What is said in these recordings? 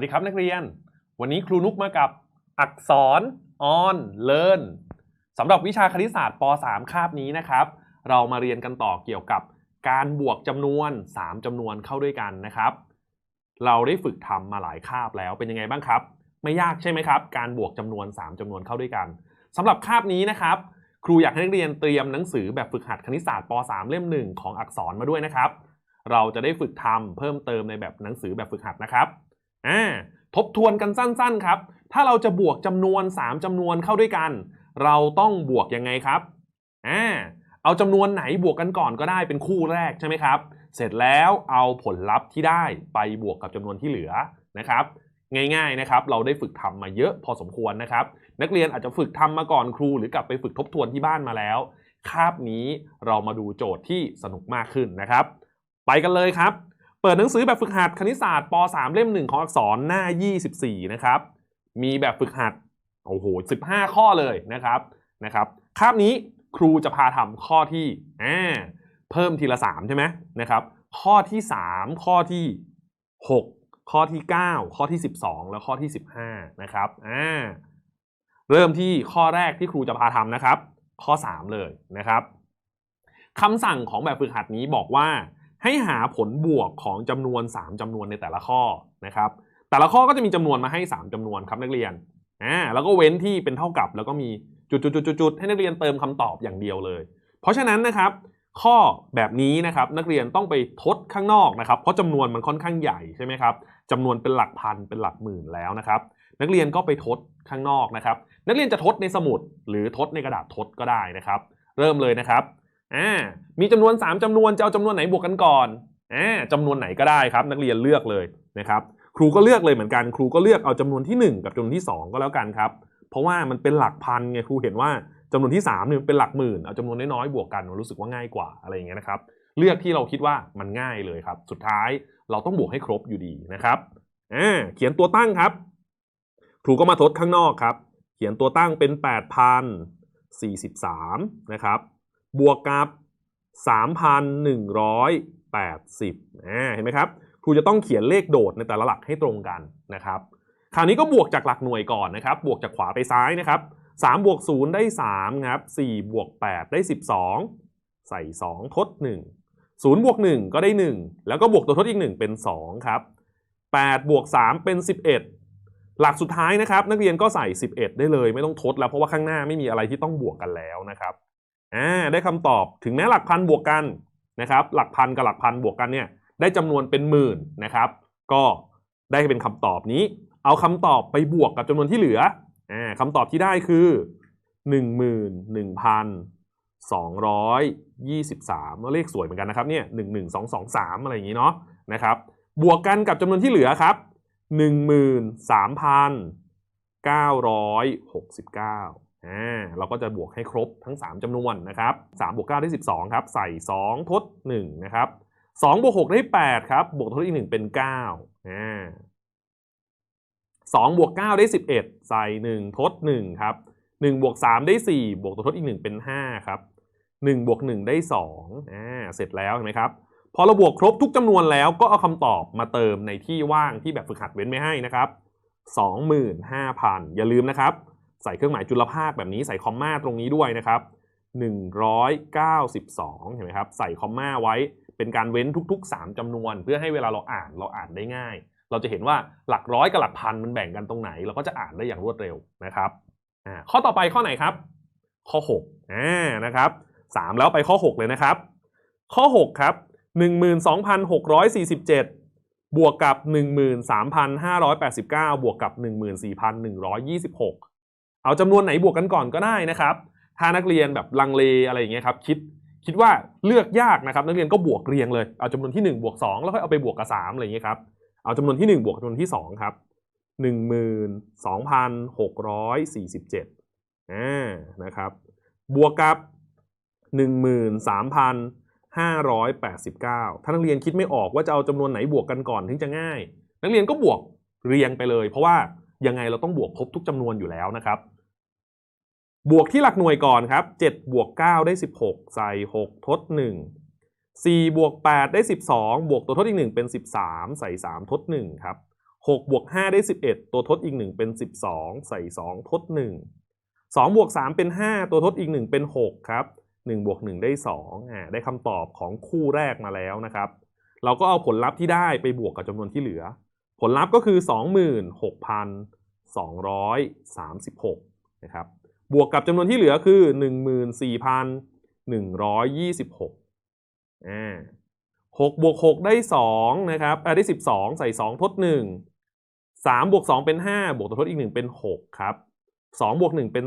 วัสดีครับนักเรียน วันนี้ครูนุกมากับอักษร on learn สำหรับวิชาคณิตศาสตร์ป .3 คาบนี้นะครับ เรามาเรียนกันต่อเกี่ยวกับการบวกจำนวน 3จำนวนเข้าด้วยกันนะครับ เราได้ฝึกทำมาหลายคาบแล้วเป็นยังไงบ้างครับ ไม่ยากใช่ไหมครับ การบวกจำนวน 3จำนวนเข้าด้วยกันสำหรับคาบนี้นะครับ ครูอยากให้นักเรียนเตรียมหนังสือแบบฝึกหัดคณิตศาสตร์ป .3 เล่มหนึ่งของอักษรมาด้วยนะครับ เราจะได้ฝึกทำเพิ่มเติมในแบบหนังสือแบบฝึกหัดนะครับ อ่าทบทวนกันสั้นๆครับ ถ้าเราจะบวกจำนวน 3จำนวนเข้าด้วยกัน เราต้องบวกยังไงครับอ่าเอาจำนวนไหนบวกกันก่อนก็ได้เป็นคู่แรกใช่ไหมครับ เสร็จแล้วเอาผลลัพธ์ที่ได้ไปบวกกับจำนวนที่เหลือนะครับ ง่ายๆนะครับ เราได้ฝึกทำมาเยอะพอสมควรนะครับ นักเรียนอาจจะฝึกทำมาก่อนครู หรือกลับไปฝึกทบทวนที่บ้านมาแล้ว คาบนี้เรามาดูโจทย์ที่สนุกมากขึ้นนะครับ ไปกันเลยครับ เปิดหนังสือแบบฝึกหัดคณิตศาสตร์ป .3 เล่ม1ของอักษรหน้า 24 นะครับ มีแบบฝึกหัดโอ้โห 15 ข้อเลยนะครับนะครับคาบนี้ครูจะพาทำข้อที่อ่าเพิ่มทีละ 3 ใช่ไหมนะครับข้อที่ 3 ข้อที่ 6 ข้อที่ 9 ข้อที่ 12 แล้วข้อที่ 15 นะครับอ่าเริ่มที่ข้อแรกที่ครูจะพาทำนะครับ ข้อ 3 เลยนะครับคำสั่งของแบบฝึกหัดนี้บอกว่า ให้หาผลบวกของจำนวน 3จำนวนในแต่ละข้อนะครับ แต่ละข้อก็จะมีจำนวนมาให้ 3จำนวนครับนักเรียนอ่าแล้วก็เว้นที่เป็นเท่ากับ แล้วก็มีจุดๆๆๆให้นักเรียนเติมคำตอบอย่างเดียวเลย เพราะฉะนั้นนะครับข้อแบบนี้นะครับนักเรียนต้องไปทดข้างนอกนะครับ เพราะจำนวนมันค่อนข้างใหญ่ใช่ไหมครับจำนวนเป็นหลักพันเป็นหลักหมื่นแล้วนะครับ นักเรียนก็ไปทดข้างนอกนะครับ นักเรียนจะทดในสมุดหรือทดในกระดาษทดก็ได้นะครับ เริ่มเลยนะครับ อ่ามีจำนวน 3จำนวนจะเอาจำนวนไหนบวกกันก่อนอ่าจำนวนไหนก็ได้ครับ นักเรียนเลือกเลยนะครับครูก็เลือกเลยเหมือนกัน ครูก็เลือกเอาจำนวนที่ 1 กับจำนวนที่ 2 ก็แล้วกันครับ เพราะว่ามันเป็นหลักพันไงครูเห็นว่าจำนวนที่3เนี่ยเป็นหลักหมื่นเอาจำนวนน้อยๆบวกกันรู้สึกว่าง่ายกว่าอะไรอย่างเงี้ยนะครับ เลือกที่เราคิดว่ามันง่ายเลยครับ สุดท้ายเราต้องบวกให้ครบอยู่ดีนะครับอ่าเขียนตัวตั้งครับ ครูก็มาทดข้างนอกครับ เขียนตัวตั้งเป็น 8,043 นะครับ บวกกับ 3,180อ่าเห็นไหมครับครูจะต้องเขียนเลขโดดในแต่ละหลักให้ตรงกันนะครับคราวนี้ก็บวกจากหลักหน่วยก่อนนะครับ บวกจากขวาไปซ้ายนะครับ3บวก0ได้3ครับ4บวก8ได้ 12 ใส่ 2 ทด 1 0บวก1ก็ได้ 1 แล้วก็บวกตัวทดอีก 1 เป็น 2 ครับ8บวก3เป็น 11 หลักสุดท้ายนะครับ นักเรียนก็ใส่ 11 ได้เลยไม่ต้องทดแล้วเพราะว่าข้างหน้าไม่มีอะไรที่ต้องบวกกันแล้วนะครับ อ่าได้คำตอบถึงแม้หลักพันบวกกันนะครับ หลักพันกับหลักพันบวกกันเนี่ยได้จำนวนเป็นหมื่นนะครับ ก็ได้เป็นคำตอบนี้ เอาคำตอบไปบวกกับจำนวนที่เหลืออ่าคำตอบที่ได้คือ11,223เลขสวยเหมือนกันนะครับเนี่ย11223 อะไรอย่างนี้เนาะนะครับ บวกกันกับจำนวนที่เหลือครับ 13,969 อ่าเราก็จะบวกให้ครบทั้ง 3จำนวนนะครับ3บวก9ได้ 12 ครับ ใส่ 2 ทด 1 นะครับ2บวก6ได้ 8 ครับ บวกทดอีก 1 เป็น9อ่า2บวก9ได้ 11 ใส่ 1 ทด 1 ครับ1บวก3ได้ 4 บวกตัวทดอีก 1 เป็น 5 ครับ1บวก1ได้2อ่าเสร็จแล้วเห็นไหมครับ พอเราบวกครบทุกจำนวนแล้วก็เอาคำตอบมาเติมในที่ว่างที่แบบฝึกหัดเว้นไม่ให้นะครับ25,000 อย่าลืมนะครับ ใส่เครื่องหมายจุลภาคแบบนี้ใส่คอมมาตรงนี้ด้วยนะครับ192 เห็นไหมครับ ใส่คอมมาไว้เป็นการเว้นทุก ๆ 3จำนวน เพื่อให้เวลาเราอ่านเราอ่านได้ง่าย เราจะเห็นว่าหลักร้อยกับหลักพันมันแบ่งกันตรงไหน เราก็จะอ่านได้อย่างรวดเร็วนะครับอ่าข้อต่อไปข้อไหนครับ ข้อ6อ่านะครับ3แล้วไปข้อ 6 เลยนะครับ ข้อ 6 ครับ 12,647บวกกับ 13,589 บวกกับ 14,126 เอาจำนวนไหนบวกกันก่อนก็ได้นะครับ ถ้านักเรียนแบบลังเลอะไรอย่างเงี้ยครับคิดคิดว่าเลือกยากนะครับ นักเรียนก็บวกเรียงเลยเอาจำนวนที่1บวก2แล้วค่อยเอาไปบวกกับ3อะไรอย่างเงี้ยครับเอาจำนวนที่1บวกจำนวนที่2ครับ12,647อ่านะครับบวกกับ 13,589 ถ้านักเรียนคิดไม่ออกว่าจะเอาจำนวนไหนบวกกันก่อนถึงจะง่าย นักเรียนก็บวกเรียงไปเลย เพราะว่ายังไงเราต้องบวกครบทุกจำนวนอยู่แล้วนะครับ บวกที่หลักหน่วยก่อนครับ7บวก9ได้ 16 ใส่ 6 ทด 1 4 บวก 8 ได้ 12 บวกตัวทดอีก 1 เป็น 13 ใส่ 3 ทด 1 ครับ 6 บวก 5 ได้ 11 ตัวทดอีก 1 เป็น 12 ใส่ 2 ทด 1 2 บวก 3 เป็น 5 ตัวทดอีก 1 เป็น 6 ครับ 1 บวก 1 ได้ 2อ่าได้คำตอบของคู่แรกมาแล้วนะครับ เราก็เอาผลลัพธ์ที่ได้ไปบวกกับจำนวนที่เหลือ ผลลัพธ์ก็คือ 26,236 นะครับ บวกกับจำนวนที่เหลือคือ 14,126อ่า6บวก6ได้2นะครับอ่าได้ 12 ใส่ 2 ทด 1 3บวก2เป็น 5 บวกตัวทดอีก 1 เป็น 6 ครับ 2บวก1เป็น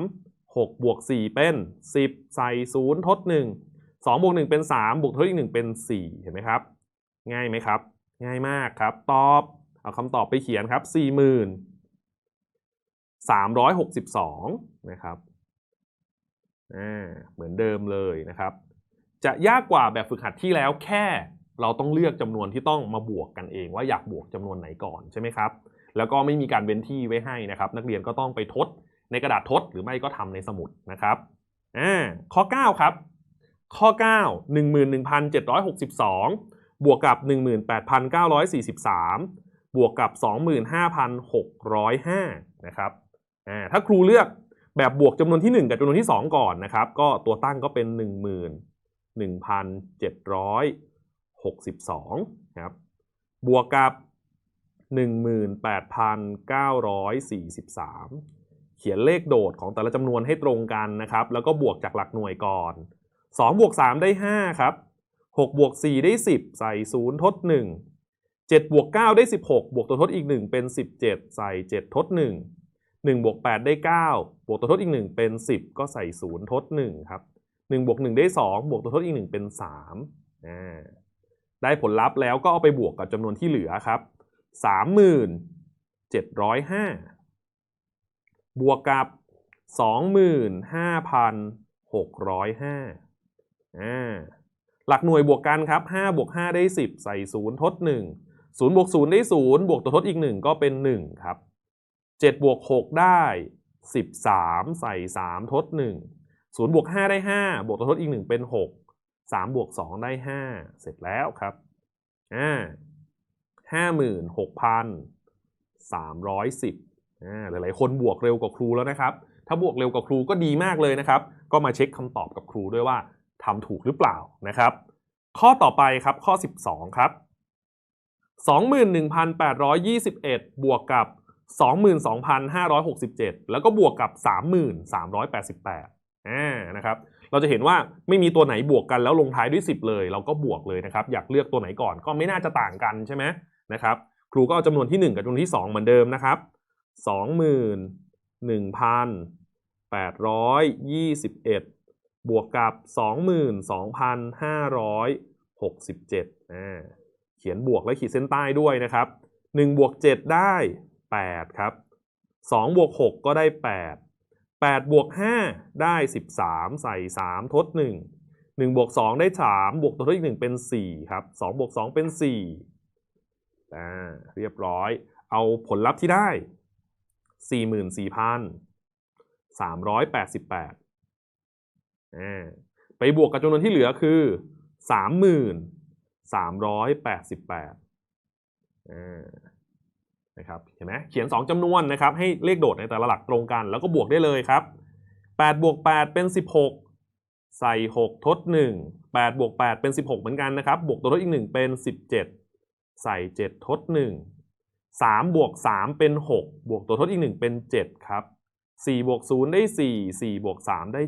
3 6บวก4เป็น 10 ใส่ 0 ทด 1 2บวก1เป็น 3 บวกทดอีก 1 เป็น 4 เห็นไหมครับ ง่ายไหมครับ ง่ายมากครับ ตอบ เอาคำตอบไปเขียนครับ 362 นะครับเหมือนเดิมเลยนะครับ จะยากกว่าแบบฝึกหัดที่แล้วแค่เราต้องเลือกจำนวนที่ต้องมาบวกกันเองว่าอยากบวกจำนวนไหนก่อนใช่ไหมครับ แล้วก็ไม่มีการเว้นที่ไว้ให้นะครับ นักเรียนก็ต้องไปทดในกระดาษทดหรือไม่ก็ทำในสมุดนะครับอ่าข้อ 9 ครับ ข้อ 9 11,762 บวกกับ 18,943 บวกกับ 25,605 นะครับ อ่าถ้าครูเลือกแบบบวกจำนวนที่ 1 กับจำนวนที่ 2 ก่อนนะครับ ก็ตัวตั้งก็เป็น 11,762ครับบวกกับ 18,943 เขียนเลขโดดของแต่ละจำนวนให้ตรงกันนะครับ แล้วก็บวกจากหลักหน่วยก่อน 2 บวก 3 ได้ 5 ครับ 6 บวก 4 ได้ 10 ใส่ 0 ทด 1 7 บวก 9 ได้ 16 บวกตัวทดอีก 1 เป็น 17 ใส่ 7 ทด 1 1บวก8ได้ 9 บวกตัวทดอีก 1 เป็น 10 ก็ใส่ 0 ทด 1 ครับ1บวก1ได้ 2 บวกตัวทดอีก 1 เป็น3อ่าได้ผลลัพธ์แล้วก็เอาไปบวกกับจำนวนที่เหลือครับ30,705 บวกกับ 25,605อ่าหลักหน่วยบวกกันครับ5บวก5ได้ 10 ใส่ 0 ทด 1 0บวก0ได้ 0 บวกตัวทดอีก 1 ก็เป็น 1 ครับ 7บวก6ได้ 13 ใส่ 3 ทด 1 0บวก5ได้ 5 บวกตัวทดอีก 1 เป็น 6 3บวก2ได้ 5 เสร็จแล้วครับอ่าห้าหมื่นหกพันสามร้อยสิบอ่าหลายๆ คนบวกเร็วกว่าครูแล้วนะครับ ถ้าบวกเร็วกว่าครูก็ดีมากเลยนะครับ ก็มาเช็คคำตอบกับครูด้วยว่าทำถูกหรือเปล่านะครับ ข้อต่อไปครับข้อ 12 ครับ 21,821 บวกกับ 22,567 แล้วก็บวกกับ 3,388อ่านะครับเราจะเห็นว่าไม่มีตัวไหนบวกกันแล้วลงท้ายด้วย 10 เลย เราก็บวกเลยนะครับ อยากเลือกตัวไหนก่อนก็ไม่น่าจะต่างกันใช่ไหมนะครับ ครูก็เอาจำนวนที่ 1 กับจำนวนที่ 2 เหมือนเดิมนะครับ 21,821 บวกกับ 22,567อ่าเขียนบวกและขีดเส้นใต้ด้วยนะครับ 1 บวก 7 ได้ 8 ครับ 2 บวก 6 ก็ได้ 8 8 บวก 5 ได้ 13 ใส่ 3 ทด 1 1 บวก 2 ได้ 3 บวกตัวทดอีก1เป็น 4 ครับ 2 บวก 2 เป็น4อ่าเรียบร้อย เอาผลลัพธ์ที่ได้ 44,388อ่าไปบวกกับจำนวนที่เหลือคือ30,388อ่า นะครับเห็นไหมเขียน 2จำนวนนะครับให้เลขโดดในแต่ละหลักตรงกัน แล้วก็บวกได้เลยครับ8บวก8เป็น 16 ใส่ 6 ทด 1 8บวก8เป็น 16 เหมือนกันนะครับ บวกตัวทดอีก 1 เป็น 17 ใส่ 7 ทด 1 3 บวก 3 เป็น 6 บวกตัวทดอีก 1 เป็น 7 ครับ 4 บวก 0 ได้ 4 4 บวก 3 ได้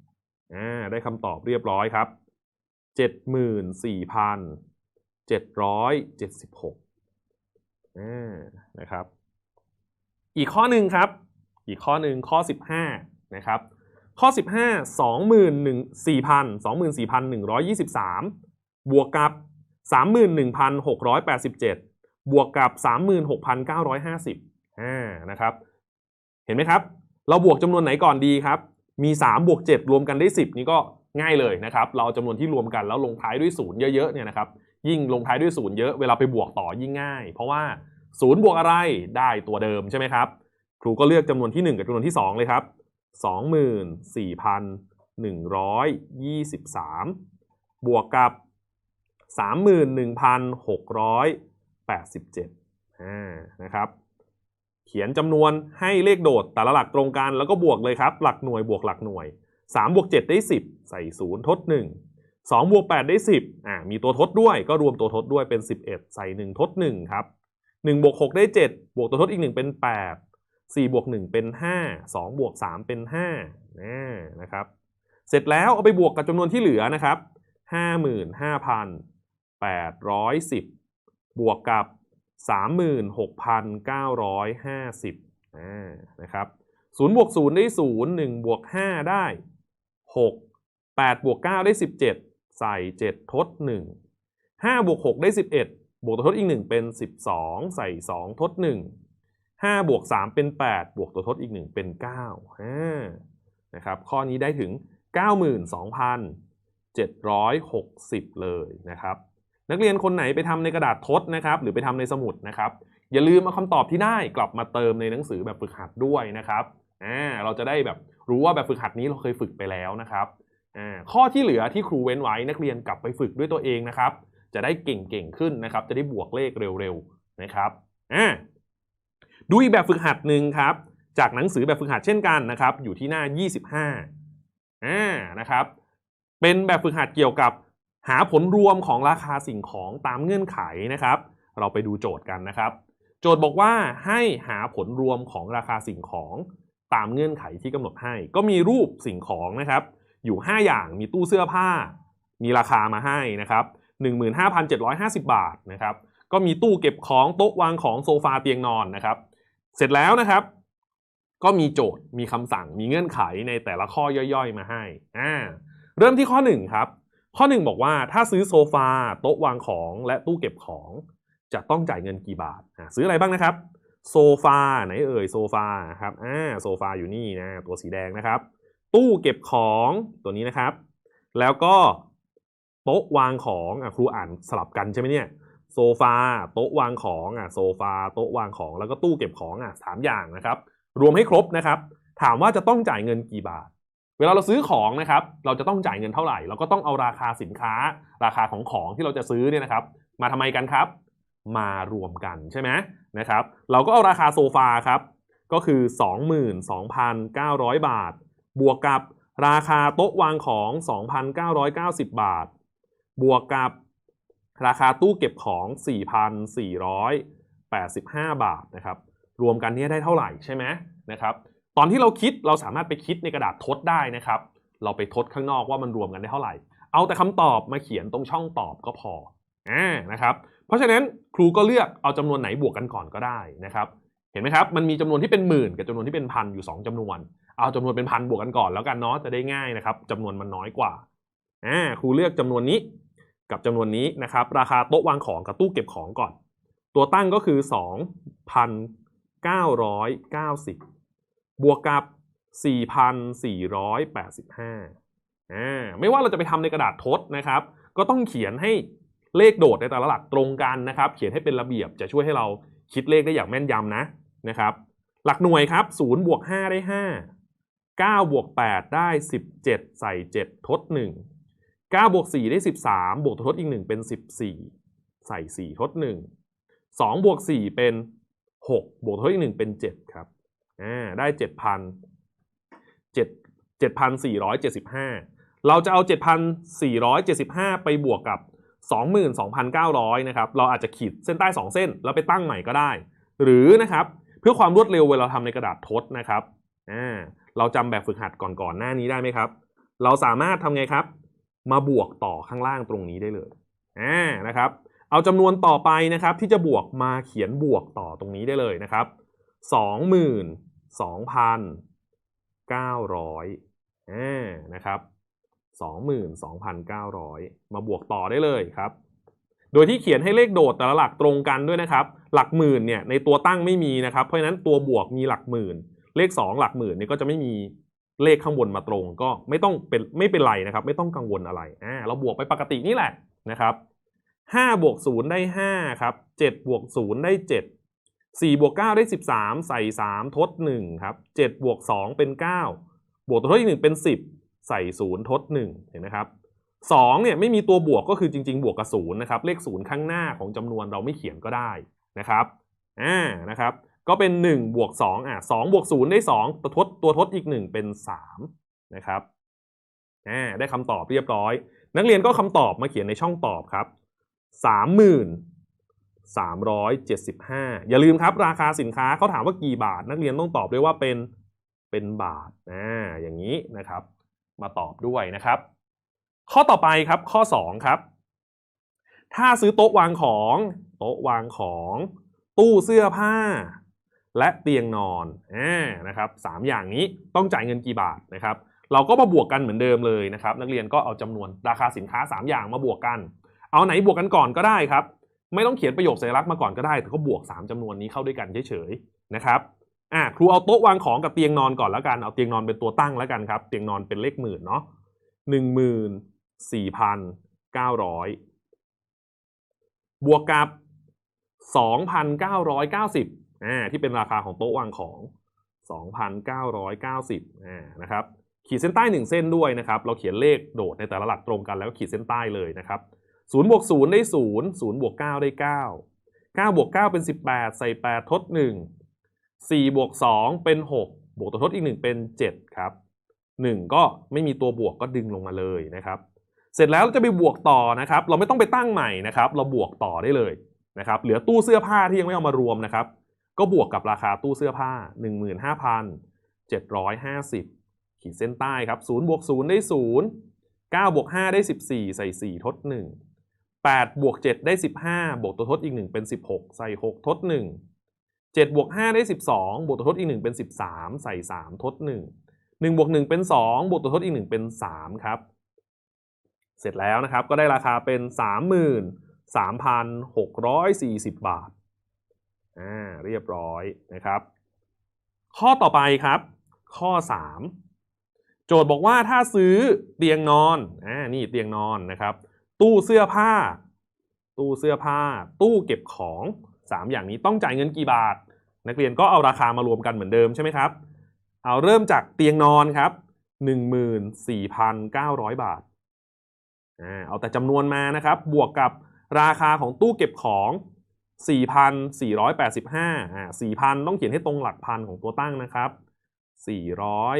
7อ่าได้คำตอบเรียบร้อยครับ 74,776อ่า นะครับ อีกข้อหนึ่งครับ อีกข้อหนึ่งข้อ 15 นะครับ ข้อ 15 2 1 4 2 4 1 2 3 บวกกับ 31,687 บวกกับ 36,950อ่านะครับ เห็นไหมครับ เราบวกจำนวนไหนก่อนดีครับ มี 3 บวก 7 รวมกันได้ 10 นี่ก็ง่ายเลยนะครับ เราเอาจำนวนที่รวมกันแล้วลงท้ายด้วย 0 เยอะๆเนี่ยนะครับ ยิ่งลงท้ายด้วย0เยอะเวลาไปบวกต่อยิ่งง่าย เพราะว่า0บวกอะไรได้ตัวเดิมใช่ไหมครับครูก็เลือกจำนวนที่ 1 กับจำนวนที่ 2 เลยครับ 24,123 บวกกับ 31,687อ่านะครับเขียนจำนวนให้เลขโดดแต่ละหลักตรงกันแล้วก็บวกเลยครับ หลักหน่วยบวกหลักหน่วย 3 บวก 7 ได้ 10 ใส่ 0 ทด 1 2บวก8ได้ 10อ่ามีตัวทดด้วยก็รวมตัวทดด้วยเป็น 11 ใส่ 1 ทด 1 ครับ1บวก6ได้ 7 บวกตัวทดอีก 1 เป็น 8 4บวก1เป็น 5 2บวก3เป็น5นะนะครับเสร็จแล้วเอาไปบวกกับจำนวนที่เหลือนะครับ55,810 บวกกับ 36,950อ่านะครับ0บวก0ได้ 0 1บวก5ได้ 6 8บวก9ได้ 17 ใส่ 7 ทด 1 5บวก6ได้ 11 บวกตัวทดอีก 1 เป็น 12 ใส่ 2 ทด 1 5บวก3เป็น 8 บวกตัวทดอีก 1 เป็น9อ่านะครับข้อนี้ได้ถึง 92,760 เลยนะครับนักเรียนคนไหนไปทำในกระดาษทดนะครับ หรือไปทำในสมุดนะครับ อย่าลืมเอาคำตอบที่ได้กลับมาเติมในหนังสือแบบฝึกหัดด้วยนะครับอ่าเราจะได้แบบรู้ว่าแบบฝึกหัดนี้เราเคยฝึกไปแล้วนะครับ ข้อที่เหลือที่ครูเว้นไว้นักเรียนกลับไปฝึกด้วยตัวเองนะครับ จะได้เก่งๆขึ้นนะครับ จะได้บวกเลขเร็วๆนะครับอ่าดูอีกแบบฝึกหัดหนึ่งครับ จากหนังสือแบบฝึกหัดเช่นกันนะครับ อยู่ที่หน้า 25อ่านะครับ เป็นแบบฝึกหัดเกี่ยวกับหาผลรวมของราคาสิ่งของตามเงื่อนไขนะครับ เราไปดูโจทย์กันนะครับ โจทย์บอกว่าให้หาผลรวมของราคาสิ่งของตามเงื่อนไขที่กำหนดให้ ก็มีรูปสิ่งของนะครับ อยู่ 5 อย่างมีตู้เสื้อผ้า มีราคามาให้นะครับ15,750 บาทนะครับก็มีตู้เก็บของโต๊ะวางของโซฟาเตียงนอนนะครับ เสร็จแล้วนะครับ ก็มีโจทย์มีคำสั่งมีเงื่อนไขในแต่ละข้อย่อยๆ มาให้อ่าเริ่มที่ข้อ1ครับข้อ 1 บอกว่าถ้าซื้อโซฟาโต๊ะวางของและตู้เก็บของจะต้องจ่ายเงินกี่บาทซื้ออะไรบ้างนะครับโซฟาไหนเอ่ยโซฟาครับอ่าโซฟาอยู่นี่นะตัวสีแดงนะครับ ตู้เก็บของตัวนี้นะครับ แล้วก็โต๊ะวางของอครูอ่านสลับกันใช่ไหมเนี่ยโซฟาโต๊ะวางของอะโซฟาโต๊ะวางของแล้วก็ตู้เก็บของอะสามอย่างนะครับ รวมให้ครบนะครับ ถามว่าจะต้องจ่ายเงินกี่บาท เวลาเราซื้อของนะครับ เราจะต้องจ่ายเงินเท่าไหร่ เราก็ต้องเอาราคาสินค้า ราคาของของที่เราจะซื้อเนี่ยนะครับ มาทำไมกันครับ มารวมกันใช่ไหมนะครับ เราก็เอาราคาโซฟาครับก็คือ 22,900 บาท บวกกับราคาโต๊ะวางของ 2,990 บาท บวกกับราคาตู้เก็บของ 4,485 บาทนะครับ รวมกันนี่ได้เท่าไหร่ใช่ไหมนะครับ ตอนที่เราคิดเราสามารถไปคิดในกระดาษทดได้นะครับ เราไปทดข้างนอกว่ามันรวมกันได้เท่าไหร่ เอาแต่คำตอบมาเขียนตรงช่องตอบก็พออ่านะครับ เพราะฉะนั้นครูก็เลือกเอาจำนวนไหนบวกกันก่อนก็ได้นะครับ ห็นไหมครับ มันมีจำนวนที่เป็นหมื่นกับจำนวนที่เป็นพันอยู่ 2จำนวน เอาจำนวนเป็นพันบวกกันก่อนแล้วกันเนาะจะได้ง่ายนะครับจำนวนมันน้อยกว่าอ่าครูเลือกจำนวนนี้กับจำนวนนี้นะครับ ราคาโต๊ะวางของกับตู้เก็บของก่อน ตัวตั้งก็คือ 2,990 บวกกับ 4,485อ่าไม่ว่าเราจะไปทำในกระดาษทดนะครับ ก็ต้องเขียนให้เลขโดดในแต่ละหลักตรงกันนะครับ เขียนให้เป็นระเบียบจะช่วยให้เราคิดเลขได้อย่างแม่นยำนะ นะครับ หลักหน่วยครับ0บวก5ได้ 5 9บวก8ได้ 17 ใส่ 7 ทด 1 9บวก4ได้ 13 บวกทดอีก 1 เป็น 14 ใส่ 4 ทด 1 2บวก4เป็น 6 บวกทดอีก 1 เป็น 7 ครับอ่าได้7,000 7 7,475 เราจะเอา 7,475 ไปบวกกับ 22,900 นะครับ เราอาจจะขีดเส้นใต้ 2 เส้น แล้วไปตั้งใหม่ก็ได้ หรือนะครับ เพื่อความรวดเร็วเวลาทำในกระดาษทดนะครับอ่าเราจำแบบฝึกหัดก่อนๆหน้านี้ได้ไหมครับ เราสามารถทำไงครับ มาบวกต่อข้างล่างตรงนี้ได้เลยอ่านะครับ เอาจำนวนต่อไปนะครับ ที่จะบวกมาเขียนบวกต่อตรงนี้ได้เลยนะครับ22,900อ่านะครับ22,900มาบวกต่อได้เลยครับ โดยที่เขียนให้เลขโดดแต่ละหลักตรงกันด้วยนะครับ หลักหมื่นเนี่ยในตัวตั้งไม่มีนะครับ เพราะฉะนั้นตัวบวกมีหลักหมื่น เลข 2 หลักหมื่นเนี่ยก็จะไม่มีเลขข้างบนมาตรง ก็ไม่ต้องเป็นไม่เป็นไรนะครับ ไม่ต้องกังวลอะไรอ่าเราบวกไปปกตินี่แหละนะครับ5บวก0ได้5ครับ7บวก0ได้ 7 4บวก9ได้ 13 ใส่ 3 ทด1ครับ7บวก2เป็น 9 บวกตัวทดอีก1เป็น 10 ใส่ 0 ทด1เห็นไหมครับ 2เนี่ยไม่มีตัวบวกก็คือจริง ๆ บวกกับ0นย์นะครับเลข0ข้างหน้าของจำนวนเราไม่เขียนก็ได้นะครับอ่านะครับก็เป็น1บวก2อะ2บวก0ได้2ตัวทดตัวทดอีก 1 เป็น3นะครับอ่าได้คำตอบเรียบร้อย นักเรียนก็คำตอบมาเขียนในช่องตอบครับ3,375 อย่าลืมครับ ราคาสินค้าเขาถามว่ากี่บาท นักเรียนต้องตอบด้วยว่าเป็นเป็นบาทอ่าอย่างนี้นะครับ มาตอบด้วยนะครับ ข้อต่อไปครับข้อ 2 ครับ ถ้าซื้อโต๊ะวางของ โต๊ะวางของ ตู้เสื้อผ้า และเตียงนอนอนะครับสามอย่างนี้ต้องจ่ายเงินกี่บาทนะครับ เราก็มาบวกกันเหมือนเดิมเลยนะครับ นักเรียนก็เอาจำนวนราคาสินค้า 3 อย่างมาบวกกัน เอาไหนบวกกันก่อนก็ได้ครับ ไม่ต้องเขียนประโยคสัญลักษณ์มาก่อนก็ได้แต่ก็บวก 3จำนวนนี้เข้าด้วยกันเฉยๆนะครับอ่าครูเอาโต๊ะวางของกับเตียงนอนก่อนแล้วกันเอาเตียงนอนเป็นตัวตั้งแล้วกันครับ เตียงนอนเป็นเลขหมื่นเนาะหนึ่งหมื่น สี่พันเก้าร้อยบวกกับสองพันเก้าร้อยเก้าสิบอ่าที่เป็นราคาของโต๊ะวางของสองพันเก้าร้อยเก้าสิบอ่านะครับขีดเส้นใต้หนึ่งเส้นด้วยนะครับ เราเขียนเลขโดดในแต่ละหลักตรงกันแล้วขีดเส้นใต้เลยนะครับศูนย์บวกศูนย์ได้ศูนย์ศูนย์บวกเก้าได้เก้าเก้าบวกเก้าเป็นสิบแปดใส่แปดทดหนึ่งสี่บวกสองเป็นหกบวกตัวทดอีกหนึ่งเป็นเจ็ดครับหนึ่งก็ไม่มีตัวบวกก็ดึงลงมาเลยนะครับ เสร็จแล้วจะไปบวกต่อนะครับ เราไม่ต้องไปตั้งใหม่นะครับ เราบวกต่อได้เลยนะครับ เหลือตู้เสื้อผ้าที่ยังไม่เอามารวมนะครับ ก็บวกกับราคาตู้เสื้อผ้า 15,750 ขีดเส้นใต้ครับ0บวก0ได้ 0 9บวก5ได้ 14 ใส่ 4 ทด 1 8บวก7ได้ 15 บวกตัวทดอีก 1 เป็น 16 ใส่ 6 ทด 1 7บวก5ได้ 12 บวกตัวทดอีก 1 เป็น 13 ใส่ 3 ทด 1 1บวก1เป็น 2 บวกตัวทดอีก 1 เป็น 3 ครับ เสร็จแล้วนะครับก็ได้ราคาเป็น 33,640 บาทอ่าเรียบร้อยนะครับ ข้อต่อไปครับ ข้อ 3 โจทย์บอกว่าถ้าซื้อเตียงนอนอ่านี่เตียงนอนนะครับ ตู้เสื้อผ้า ตู้เสื้อผ้า ตู้เก็บของ 3 อย่างนี้ต้องจ่ายเงินกี่บาท นักเรียนก็เอาราคามารวมกันเหมือนเดิมใช่ไหมครับ เอาเริ่มจากเตียงนอนครับ 14,900 บาทอ่า เอาแต่จำนวนมานะครับ บวกกับราคาของตู้เก็บของ 4,485อ่า4,000 ต้องเขียนให้ตรงหลักพันของตัวตั้งนะครับ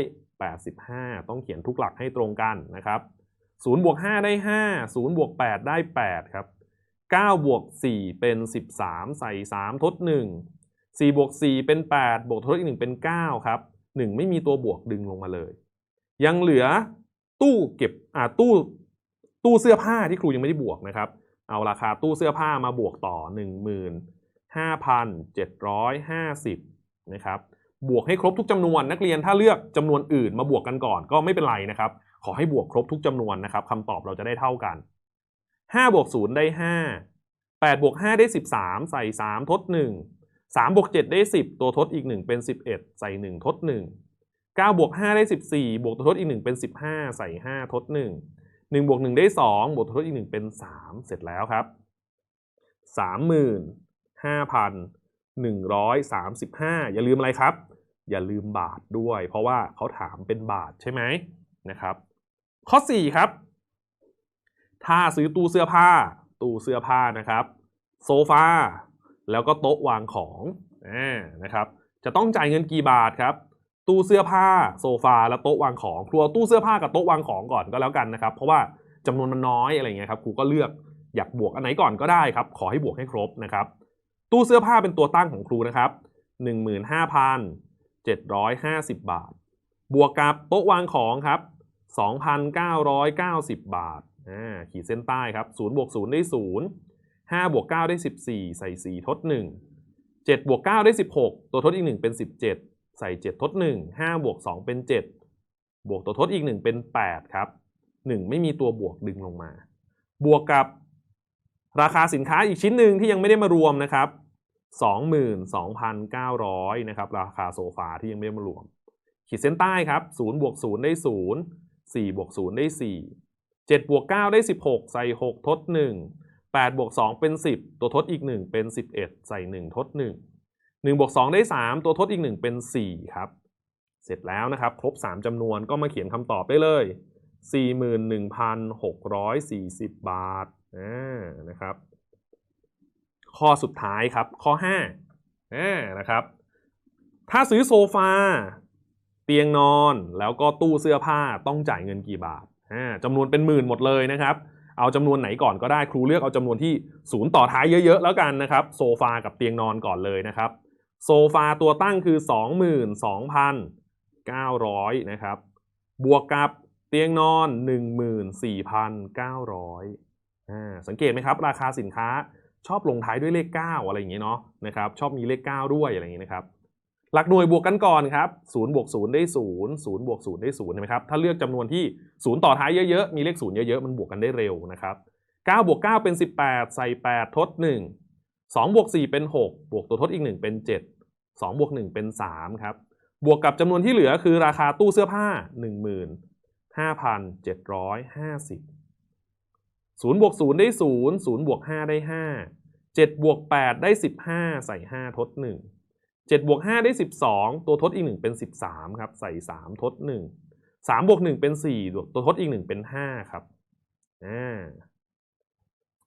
485 ต้องเขียนทุกหลักให้ตรงกันนะครับ0บวก5ได้ 5 0บวก8ได้ 8 ครับ 9 บวก 4 เป็น 13 ใส่ 3 ทด 1 4บวก4เป็น 8 บวกทดอีก 1 เป็น 9 ครับ 1 ไม่มีตัวบวกดึงลงมาเลย ยังเหลือตู้เก็บอ่าตู้ ตู้เสื้อผ้าที่ครูยังไม่ได้บวกนะครับ เอาราคาตู้เสื้อผ้ามาบวกต่อ 15,750นะครับบวกให้ครบทุกจำนวน นักเรียนถ้าเลือกจำนวนอื่นมาบวกกันก่อนก็ไม่เป็นไรนะครับ ขอให้บวกครบทุกจำนวนนะครับคำตอบเราจะได้เท่ากัน5บวก0ได้ 5 8บวก5ได้ 13 ใส่ 3 ทด 1 3บวก7ได้ 10 ตัวทดอีก 1 เป็น 11 ใส่ 1 ทด 1 9บวก5ได้ 14 บวกตัวทดอีก 1 เป็น 15 ใส่ 5 ทด 1 1บวก1ได้ 2 บวกทดอีก 1 เป็น 3 เสร็จแล้วครับ 35,135 อย่าลืมอะไรครับ อย่าลืมบาทด้วย เพราะว่าเขาถามเป็นบาทใช่ไหมนะครับ ข้อ 4 ครับ ถ้าซื้อตู้เสื้อผ้า ตู้เสื้อผ้านะครับ โซฟาแล้วก็โต๊ะวางของอนะครับ จะต้องจ่ายเงินกี่บาทครับ ตู้เสื้อผ้าโซฟาและโต๊ะวางของ ครูเอาตู้เสื้อผ้ากับโต๊ะวางของก่อนก็แล้วกันนะครับ เพราะว่าจำนวนมันน้อยอะไรเงี้ยครับครูก็เลือกอยากบวกอันไหนก่อนก็ได้ครับ ขอให้บวกให้ครบนะครับ ตู้เสื้อผ้าเป็นตัวตั้งของครูนะครับ 15,750 บาท บวกกับโต๊ะวางของครับ 2,990 บาทอ่าขีดเส้นใต้ครับ0บวก0ได้ 0 5บวก9ได้ 14 ใส่ 4 ทด 1 7บวก9ได้ 16 ตัวทดอีก 1 เป็น 17 ใส่ 7 ทด 1 5 บวก 2 เป็น 7 บวกตัวทดอีก 1 เป็น 8 ครับ 1 ไม่มีตัวบวกดึงลงมา บวกกับราคาสินค้าอีกชิ้นหนึ่งที่ยังไม่ได้มารวมนะครับ 22,900 นะครับ ราคาโซฟาที่ยังไม่ได้มารวม ขีดเส้นใต้ครับ0บวก0ได้ 0 4บวก0ได้ 4 7บวก9ได้ 16 ใส่ 6 ทด 1 8บวก2เป็น 10 ตัวทดอีก 1 เป็น 11 ใส่ 1 ทด 1 1บวก2ได้ 3 ตัวทดอีก 1 เป็น 4 ครับ เสร็จแล้วนะครับ ครบ 3จำนวนก็มาเขียนคำตอบได้เลย 41,640 บาทอ่านะครับ ข้อสุดท้ายครับ ข้ออ่านะครับ ถ้าซื้อโซฟา เตียงนอนแล้วก็ตู้เสื้อผ้าต้องจ่ายเงินกี่บาทอ่าจำนวนเป็นหมื่นหมดเลยนะครับเอาจำนวนไหนก่อนก็ได้ครูเลือกเอาจำนวนที่ศูนย์ต่อท้ายเยอะๆแล้วกันนะครับ โซฟากับเตียงนอนก่อนเลยนะครับ โซฟาตัวตั้งคือ 22,900 นะครับ บวกกับเตียงนอน 14,900อ่าสังเกตไหมครับ ราคาสินค้าชอบลงท้ายด้วยเลข 9 อะไรอย่างเงี้เนาะนะครับชอบมีเลข 9 ด้วยอะไรอย่างเงี้นะครับหลักหน่วยบวกกันก่อนครับ0บวก0ได้ 0 0บวก0ได้0ใช่ไหมครับถ้าเลือกจำนวนที่ 0 ต่อท้ายเยอะๆ มีเลข 0 เยอะๆ มันบวกกันได้เร็วนะครับ9บวก9เป็น 18 ใส่ 8 ทด 1 2บวก4เป็น 6 บวกตัวทดอีก 1 เป็น 7 2บวก1เป็น3ครับ บวกกับจำนวนที่เหลือคือราคาตู้เสื้อผ้า 15,750 0บวก0ได้ 0 0บวก5ได้ 5 7บวก8ได้ 15 ใส่ 5 ทด 1 7บวก5ได้ 12 ตัวทดอีก 1 เป็น 13 ครับ ใส่ 3 ทด 1 3บวก1เป็น 4 ตัวทดอีก 1 เป็น 5 ครับอ่า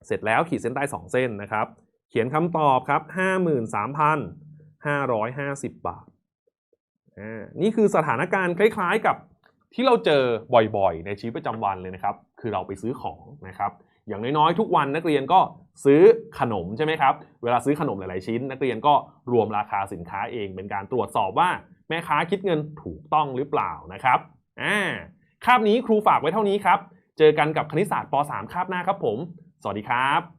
เสร็จแล้วขีดเส้นใต้ 2 เส้นนะครับ เขียนคำตอบครับ 53,550 บาทอ่านี่คือสถานการณ์คล้ายๆกับที่เราเจอบ่อยๆ ในชีวิตประจำวันเลยนะครับ คือเราไปซื้อของนะครับ อย่างน้อยๆ ทุกวันนักเรียนก็ซื้อขนมใช่ไหมครับ เวลาซื้อขนมหลายๆชิ้น นักเรียนก็รวมราคาสินค้าเองเป็นการตรวจสอบว่าแม่ค้าคิดเงินถูกต้องหรือเปล่านะครับอ่าคาบนี้ครูฝากไว้เท่านี้ครับ เจอกันกับคณิตศาสตร์ป .3 คาบหน้าครับผม สวัสดีครับ